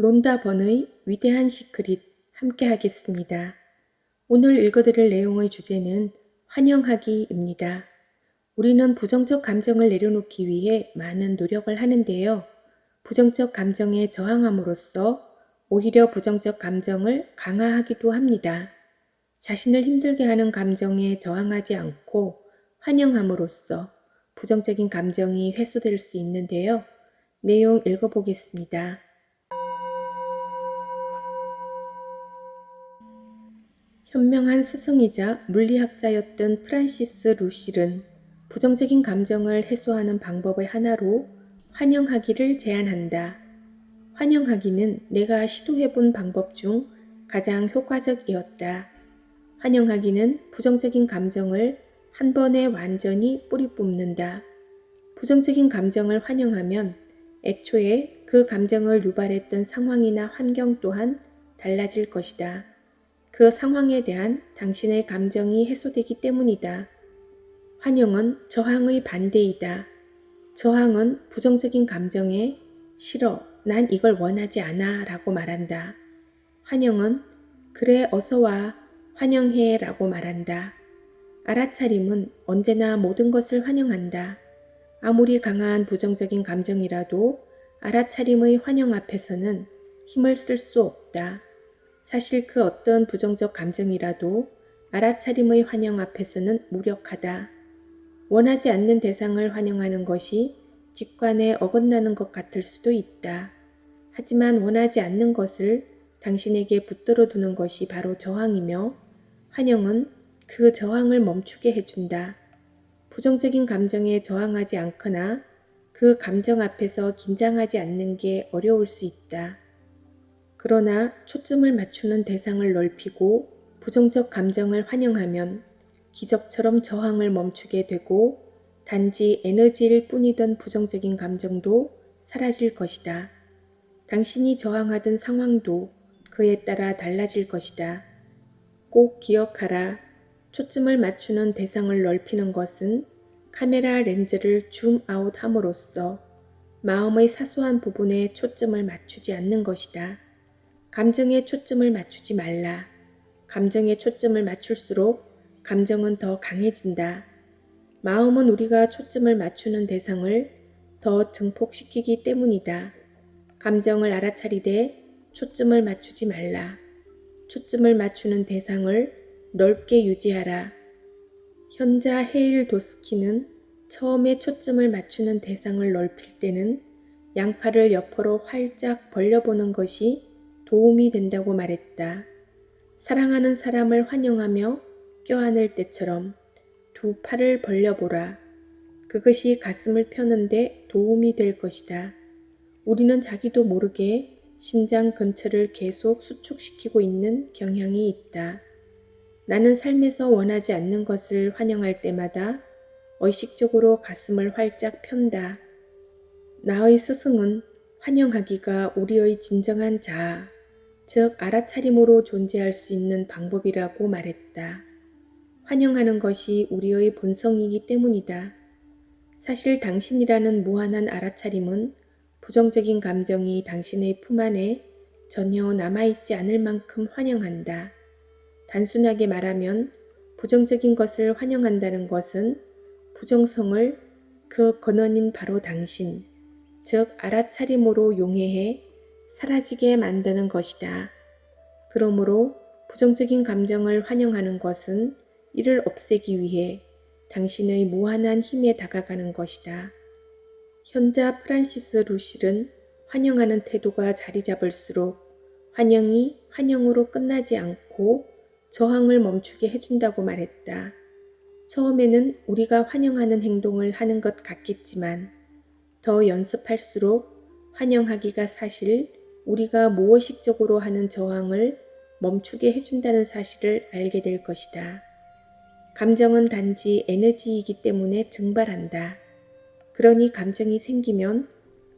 론다 번의 위대한 시크릿 함께 하겠습니다. 오늘 읽어드릴 내용의 주제는 환영하기입니다. 우리는 부정적 감정을 내려놓기 위해 많은 노력을 하는데요. 부정적 감정에 저항함으로써 오히려 부정적 감정을 강화하기도 합니다. 자신을 힘들게 하는 감정에 저항하지 않고 환영함으로써 부정적인 감정이 해소될 수 있는데요. 내용 읽어보겠습니다. 현명한 스승이자 물리학자였던 프란시스 루실은 부정적인 감정을 해소하는 방법의 하나로 환영하기를 제안한다. 환영하기는 내가 시도해본 방법 중 가장 효과적이었다. 환영하기는 부정적인 감정을 한 번에 완전히 뿌리 뽑는다. 부정적인 감정을 환영하면 애초에 그 감정을 유발했던 상황이나 환경 또한 달라질 것이다. 그 상황에 대한 당신의 감정이 해소되기 때문이다. 환영은 저항의 반대이다. 저항은 부정적인 감정에 싫어, 난 이걸 원하지 않아 라고 말한다. 환영은 그래, 어서 와, 환영해 라고 말한다. 알아차림은 언제나 모든 것을 환영한다. 아무리 강한 부정적인 감정이라도 알아차림의 환영 앞에서는 힘을 쓸 수 없다. 사실 그 어떤 부정적 감정이라도 알아차림의 환영 앞에서는 무력하다. 원하지 않는 대상을 환영하는 것이 직관에 어긋나는 것 같을 수도 있다. 하지만 원하지 않는 것을 당신에게 붙들어 두는 것이 바로 저항이며 환영은 그 저항을 멈추게 해준다. 부정적인 감정에 저항하지 않거나 그 감정 앞에서 긴장하지 않는 게 어려울 수 있다. 그러나 초점을 맞추는 대상을 넓히고 부정적 감정을 환영하면 기적처럼 저항을 멈추게 되고 단지 에너지일 뿐이던 부정적인 감정도 사라질 것이다. 당신이 저항하던 상황도 그에 따라 달라질 것이다. 꼭 기억하라. 초점을 맞추는 대상을 넓히는 것은 카메라 렌즈를 줌아웃 함으로써 마음의 사소한 부분에 초점을 맞추지 않는 것이다. 감정에 초점을 맞추지 말라. 감정에 초점을 맞출수록 감정은 더 강해진다. 마음은 우리가 초점을 맞추는 대상을 더 증폭시키기 때문이다. 감정을 알아차리되 초점을 맞추지 말라. 초점을 맞추는 대상을 넓게 유지하라. 현자 헤일 도스키는 처음에 초점을 맞추는 대상을 넓힐 때는 양팔을 옆으로 활짝 벌려보는 것이 도움이 된다고 말했다. 사랑하는 사람을 환영하며 껴안을 때처럼 두 팔을 벌려보라. 그것이 가슴을 펴는데 도움이 될 것이다. 우리는 자기도 모르게 심장 근처를 계속 수축시키고 있는 경향이 있다. 나는 삶에서 원하지 않는 것을 환영할 때마다 의식적으로 가슴을 활짝 편다. 나의 스승은 환영하기가 우리의 진정한 자아, 즉 알아차림으로 존재할 수 있는 방법이라고 말했다. 환영하는 것이 우리의 본성이기 때문이다. 사실 당신이라는 무한한 알아차림은 부정적인 감정이 당신의 품 안에 전혀 남아있지 않을 만큼 환영한다. 단순하게 말하면 부정적인 것을 환영한다는 것은 부정성을 그 근원인 바로 당신, 즉 알아차림으로 용해해 사라지게 만드는 것이다. 그러므로 부정적인 감정을 환영하는 것은 이를 없애기 위해 당신의 무한한 힘에 다가가는 것이다. 현자 프란시스 루실은 환영하는 태도가 자리 잡을수록 환영이 환영으로 끝나지 않고 저항을 멈추게 해준다고 말했다. 처음에는 우리가 환영하는 행동을 하는 것 같겠지만 더 연습할수록 환영하기가 사실 우리가 무의식적으로 하는 저항을 멈추게 해준다는 사실을 알게 될 것이다. 감정은 단지 에너지이기 때문에 증발한다. 그러니 감정이 생기면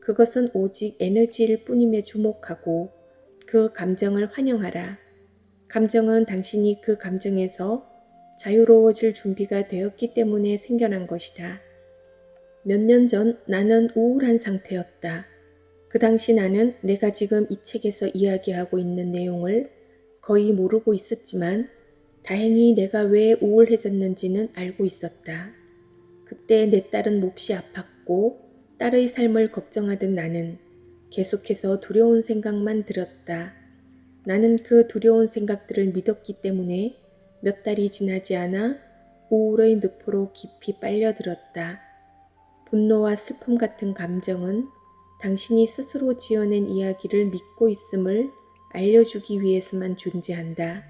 그것은 오직 에너지일 뿐임에 주목하고 그 감정을 환영하라. 감정은 당신이 그 감정에서 자유로워질 준비가 되었기 때문에 생겨난 것이다. 몇 년 전 나는 우울한 상태였다. 그 당시 나는 내가 지금 이 책에서 이야기하고 있는 내용을 거의 모르고 있었지만 다행히 내가 왜 우울해졌는지는 알고 있었다. 그때 내 딸은 몹시 아팠고 딸의 삶을 걱정하던 나는 계속해서 두려운 생각만 들었다. 나는 그 두려운 생각들을 믿었기 때문에 몇 달이 지나지 않아 우울의 늪으로 깊이 빨려들었다. 분노와 슬픔 같은 감정은 당신이 스스로 지어낸 이야기를 믿고 있음을 알려주기 위해서만 존재한다.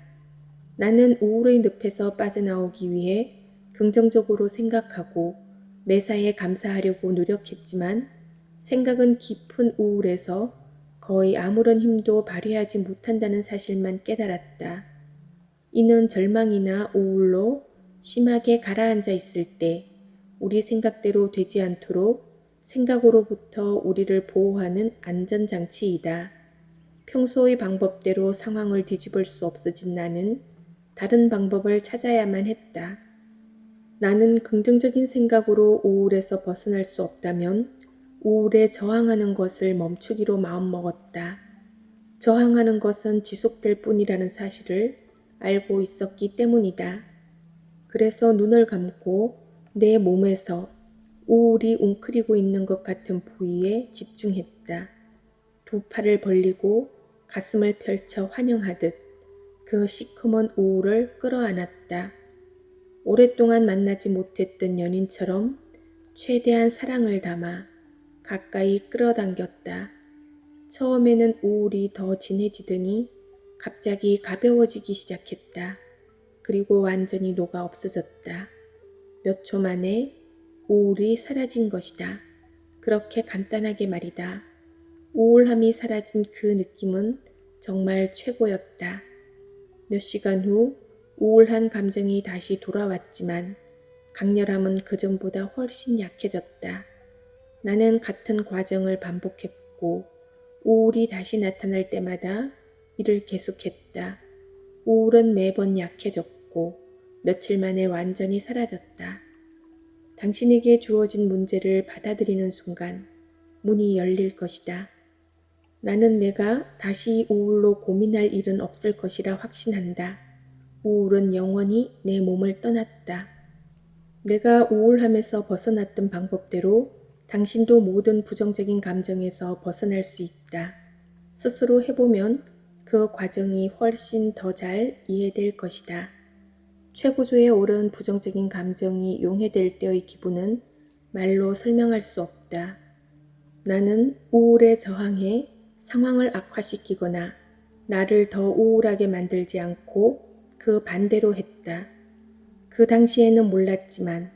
나는 우울의 늪에서 빠져나오기 위해 긍정적으로 생각하고 매사에 감사하려고 노력했지만 생각은 깊은 우울에서 거의 아무런 힘도 발휘하지 못한다는 사실만 깨달았다. 이는 절망이나 우울로 심하게 가라앉아 있을 때 우리 생각대로 되지 않도록 생각으로부터 우리를 보호하는 안전장치이다. 평소의 방법대로 상황을 뒤집을 수 없어진 나는 다른 방법을 찾아야만 했다. 나는 긍정적인 생각으로 우울에서 벗어날 수 없다면 우울에 저항하는 것을 멈추기로 마음먹었다. 저항하는 것은 지속될 뿐이라는 사실을 알고 있었기 때문이다. 그래서 눈을 감고 내 몸에서 우울이 웅크리고 있는 것 같은 부위에 집중했다. 두 팔을 벌리고 가슴을 펼쳐 환영하듯 그 시커먼 우울을 끌어안았다. 오랫동안 만나지 못했던 연인처럼 최대한 사랑을 담아 가까이 끌어당겼다. 처음에는 우울이 더 진해지더니 갑자기 가벼워지기 시작했다. 그리고 완전히 녹아 없어졌다. 몇 초 만에 우울이 사라진 것이다. 그렇게 간단하게 말이다. 우울함이 사라진 그 느낌은 정말 최고였다. 몇 시간 후 우울한 감정이 다시 돌아왔지만 강렬함은 그전보다 훨씬 약해졌다. 나는 같은 과정을 반복했고 우울이 다시 나타날 때마다 이를 계속했다. 우울은 매번 약해졌고 며칠 만에 완전히 사라졌다. 당신에게 주어진 문제를 받아들이는 순간 문이 열릴 것이다. 나는 내가 다시 우울로 고민할 일은 없을 것이라 확신한다. 우울은 영원히 내 몸을 떠났다. 내가 우울함에서 벗어났던 방법대로 당신도 모든 부정적인 감정에서 벗어날 수 있다. 스스로 해보면 그 과정이 훨씬 더 잘 이해될 것이다. 최고조에 오른 부정적인 감정이 용해될 때의 기분은 말로 설명할 수 없다. 나는 우울에 저항해 상황을 악화시키거나 나를 더 우울하게 만들지 않고 그 반대로 했다. 그 당시에는 몰랐지만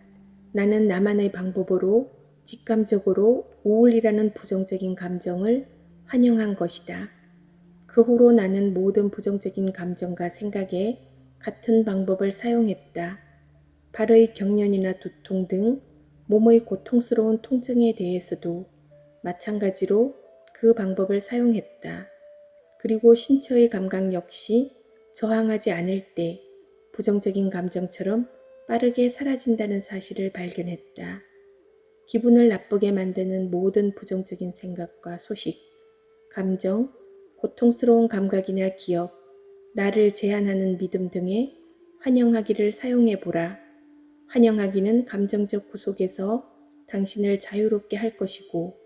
나는 나만의 방법으로 직감적으로 우울이라는 부정적인 감정을 환영한 것이다. 그 후로 나는 모든 부정적인 감정과 생각에 같은 방법을 사용했다. 발의 경련이나 두통 등 몸의 고통스러운 통증에 대해서도 마찬가지로 그 방법을 사용했다. 그리고 신체의 감각 역시 저항하지 않을 때 부정적인 감정처럼 빠르게 사라진다는 사실을 발견했다. 기분을 나쁘게 만드는 모든 부정적인 생각과 소식, 감정, 고통스러운 감각이나 기억, 나를 제한하는 믿음 등에 환영하기를 사용해 보라. 환영하기는 감정적 구속에서 당신을 자유롭게 할 것이고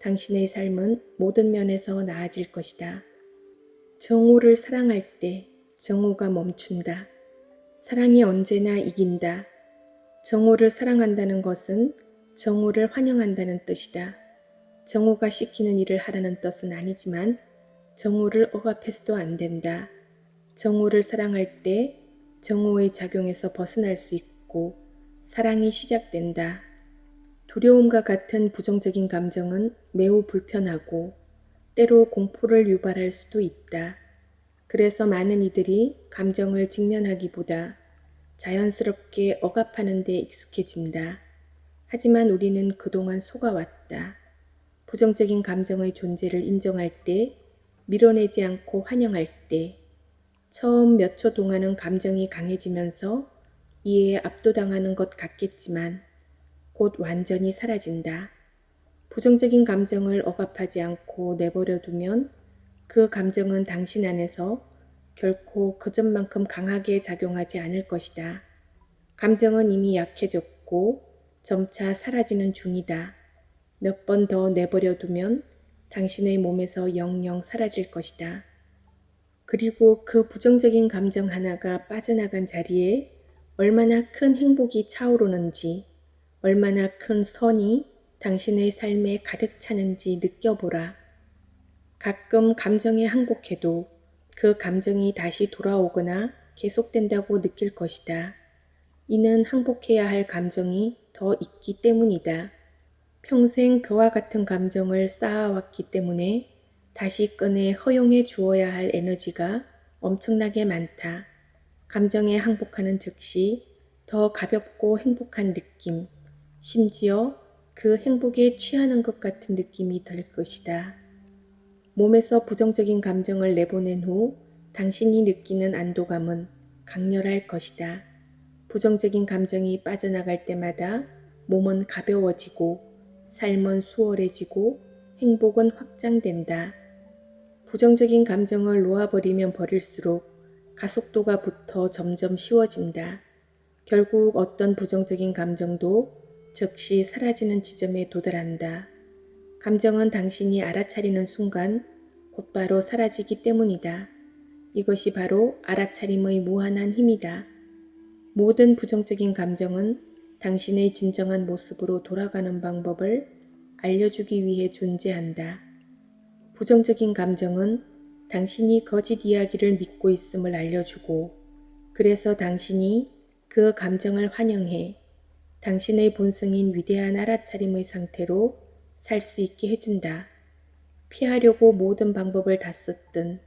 당신의 삶은 모든 면에서 나아질 것이다. 정오를 사랑할 때 정오가 멈춘다. 사랑이 언제나 이긴다. 정오를 사랑한다는 것은 정오를 환영한다는 뜻이다. 정오가 시키는 일을 하라는 뜻은 아니지만 정오를 억압해서도 안 된다. 정오를 사랑할 때 정오의 작용에서 벗어날 수 있고 사랑이 시작된다. 두려움과 같은 부정적인 감정은 매우 불편하고 때로 공포를 유발할 수도 있다. 그래서 많은 이들이 감정을 직면하기보다 자연스럽게 억압하는 데 익숙해진다. 하지만 우리는 그동안 속아왔다. 부정적인 감정의 존재를 인정할 때, 밀어내지 않고 환영할 때, 처음 몇 초 동안은 감정이 강해지면서 이에 압도당하는 것 같겠지만, 곧 완전히 사라진다. 부정적인 감정을 억압하지 않고 내버려 두면 그 감정은 당신 안에서 결코 그전만큼 강하게 작용하지 않을 것이다. 감정은 이미 약해졌고 점차 사라지는 중이다. 몇 번 더 내버려 두면 당신의 몸에서 영영 사라질 것이다. 그리고 그 부정적인 감정 하나가 빠져나간 자리에 얼마나 큰 행복이 차오르는지, 얼마나 큰 선이 당신의 삶에 가득 차는지 느껴보라. 가끔 감정에 항복해도 그 감정이 다시 돌아오거나 계속된다고 느낄 것이다. 이는 항복해야 할 감정이 더 있기 때문이다. 평생 그와 같은 감정을 쌓아왔기 때문에 다시 꺼내 허용해 주어야 할 에너지가 엄청나게 많다. 감정에 항복하는 즉시 더 가볍고 행복한 느낌, 심지어 그 행복에 취하는 것 같은 느낌이 들 것이다. 몸에서 부정적인 감정을 내보낸 후 당신이 느끼는 안도감은 강렬할 것이다. 부정적인 감정이 빠져나갈 때마다 몸은 가벼워지고 삶은 수월해지고 행복은 확장된다. 부정적인 감정을 놓아버리면 버릴수록 가속도가 붙어 점점 쉬워진다. 결국 어떤 부정적인 감정도 즉시 사라지는 지점에 도달한다. 감정은 당신이 알아차리는 순간 곧바로 사라지기 때문이다. 이것이 바로 알아차림의 무한한 힘이다. 모든 부정적인 감정은 당신의 진정한 모습으로 돌아가는 방법을 알려주기 위해 존재한다. 부정적인 감정은 당신이 거짓 이야기를 믿고 있음을 알려주고, 그래서 당신이 그 감정을 환영해 당신의 본성인 위대한 알아차림의 상태로 살 수 있게 해준다. 피하려고 모든 방법을 다 썼던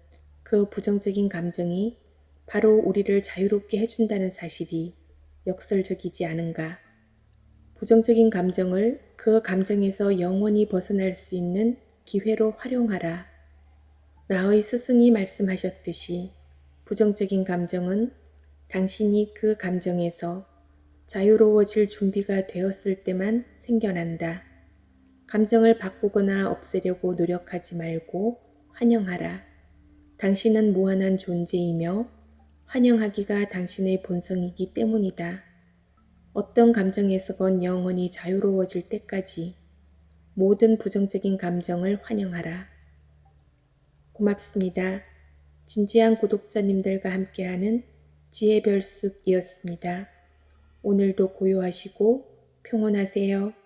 그 부정적인 감정이 바로 우리를 자유롭게 해준다는 사실이 역설적이지 않은가. 부정적인 감정을 그 감정에서 영원히 벗어날 수 있는 기회로 활용하라. 나의 스승이 말씀하셨듯이 부정적인 감정은 당신이 그 감정에서 자유로워질 준비가 되었을 때만 생겨난다. 감정을 바꾸거나 없애려고 노력하지 말고 환영하라. 당신은 무한한 존재이며 환영하기가 당신의 본성이기 때문이다. 어떤 감정에서건 영원히 자유로워질 때까지 모든 부정적인 감정을 환영하라. 고맙습니다. 진지한 구독자님들과 함께하는 지혜별숲이었습니다. 오늘도 고요하시고 평온하세요.